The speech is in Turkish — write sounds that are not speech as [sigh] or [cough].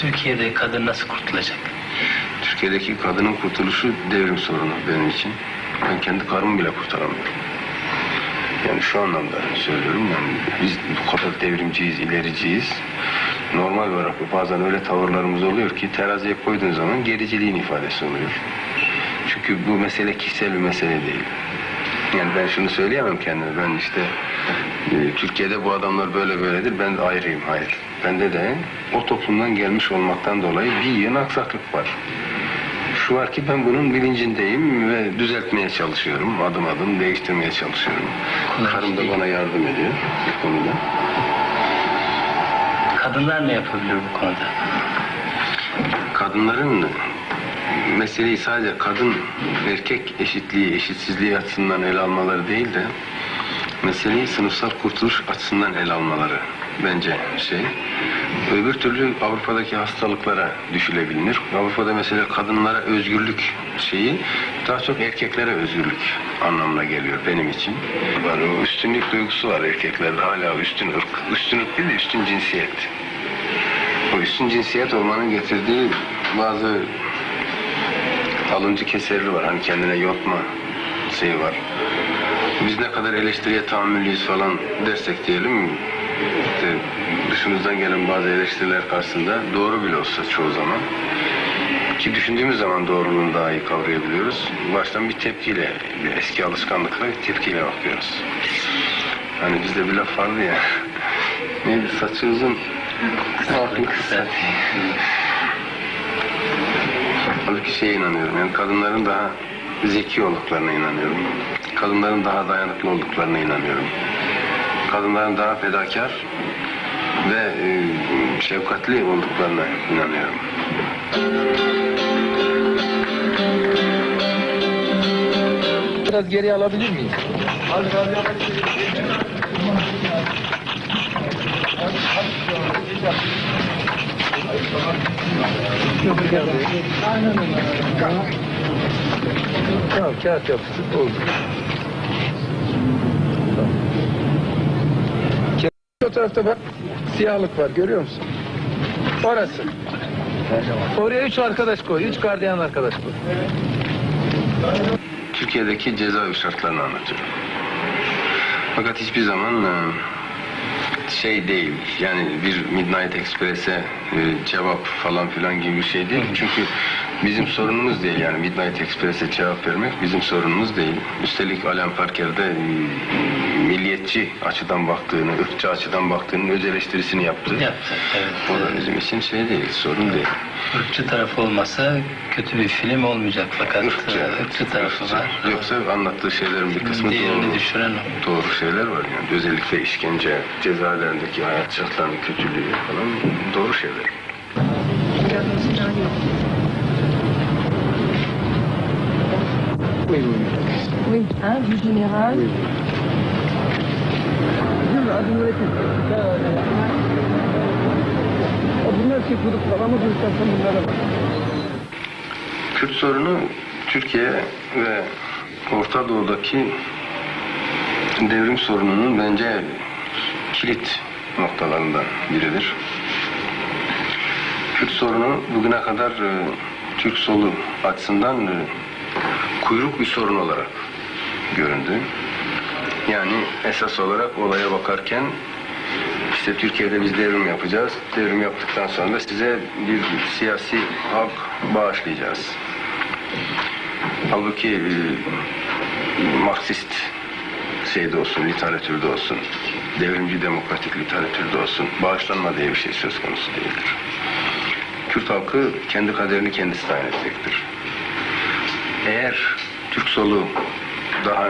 Türkiye'de kadın nasıl kurtulacak? Türkiye'deki kadının kurtuluşu devrim sorunu benim için. Ben kendi karımı bile kurtaramıyorum. Yani şu anlamda söylüyorum yani biz bu kadar devrimciyiz, ilericiyiz. Normal olarak bazen öyle tavırlarımız oluyor ki teraziye koyduğun zaman gericiliğin ifadesi oluyor. Çünkü bu mesele kişisel bir mesele değil. Yani ben şunu söyleyemem kendime. Ben işte e, Türkiye'de bu adamlar böyle böyledir. Ben de ayrıyım. Hayır. Bende de o toplumdan gelmiş olmaktan dolayı bir yığın aksaklık var. Şu var ki ben bunun bilincindeyim ve düzeltmeye çalışıyorum. Adım adım değiştirmeye çalışıyorum. Kolay Karım da bana yardım ediyor bu konuda. Kadınlar ne yapabilir bu konuda? Kadınların meseleyi sadece kadın erkek eşitliği, eşitsizliği açısından ele almaları değil de meseleyi sınıfsal kurtuluş açısından ele almaları bence şey. Öbür türlü Avrupa'daki hastalıklara düşülebilir. Avrupa'da mesela kadınlara özgürlük şeyi daha çok erkeklere özgürlük anlamına geliyor benim için. Var, o üstünlük duygusu var erkeklerde hala üstün ırk. Üstün değil de üstün cinsiyet. O üstün cinsiyet olmanın getirdiği bazı alıncı keserli var. Hani kendine yontma şeyi var. Biz ne kadar eleştiriye tahammüllüyüz falan dersek diyelim işte dışımızdan gelen bazı eleştiriler karşısında doğru bile olsa çoğu zaman ki düşündüğümüz zaman doğruluğunu daha iyi kavrayabiliyoruz. Baştan bir tepkiyle, bir eski alışkanlıkla bir tepkiyle bakıyoruz. Hani bizde bir laf vardı ya. [laughs] Neydi saçı uzun, aklı [laughs] kısa. Halbuki şeye inanıyorum. Yani kadınların daha zeki olduklarına inanıyorum. Kadınların daha dayanıklı olduklarına inanıyorum. Kadınların daha fedakar ve e, şefkatli olduklarına inanıyorum. Biraz geri alabilir miyiz? Tamam, kağıt yapıştır, oldu. O tarafta bak, siyahlık var, görüyor musun? Orası. Oraya üç arkadaş koy, üç gardiyan arkadaş koy. Türkiye'deki cezaevi şartlarını anlatıyorum. Fakat hiçbir zaman e, şey değil, yani bir Midnight Express'e e, cevap falan filan gibi bir şey değil. Çünkü bizim sorunumuz değil yani Midnight Express'e cevap vermek bizim sorunumuz değil. Üstelik Alan Parker'de e, milliyetçi açıdan baktığını, ırkçı açıdan baktığının öz eleştirisini yaptı. Yaptı, evet. O da bizim için şey değil, sorun değil. Irkçı tarafı olmasa kötü bir film olmayacak fakat Irkçı, ırkçı, ırkçı tarafı var. Yoksa anlattığı şeylerin bir kısmı Değerini doğru. düşüren o. doğru şeyler var yani. Özellikle işkence, cezaevlerindeki hayat şartlarının kötülüğü falan doğru şeyler. Oui, oui. Oui, hein, du général. Bunlar şey ama bu istersen bunlara bak. Kürt sorunu Türkiye ve Orta Doğu'daki devrim sorununun bence kilit noktalarından biridir. Kürt sorunu bugüne kadar e, Türk solu açısından e, kuyruk bir sorun olarak göründü. Yani esas olarak olaya bakarken işte Türkiye'de biz devrim yapacağız. Devrim yaptıktan sonra da size bir siyasi hak bağışlayacağız. Halbuki e, Marksist şeyde olsun, literatürde olsun, devrimci demokratik literatürde olsun, bağışlanma diye bir şey söz konusu değildir. Kürt halkı kendi kaderini kendisi tayin edecektir. Eğer Türk solu daha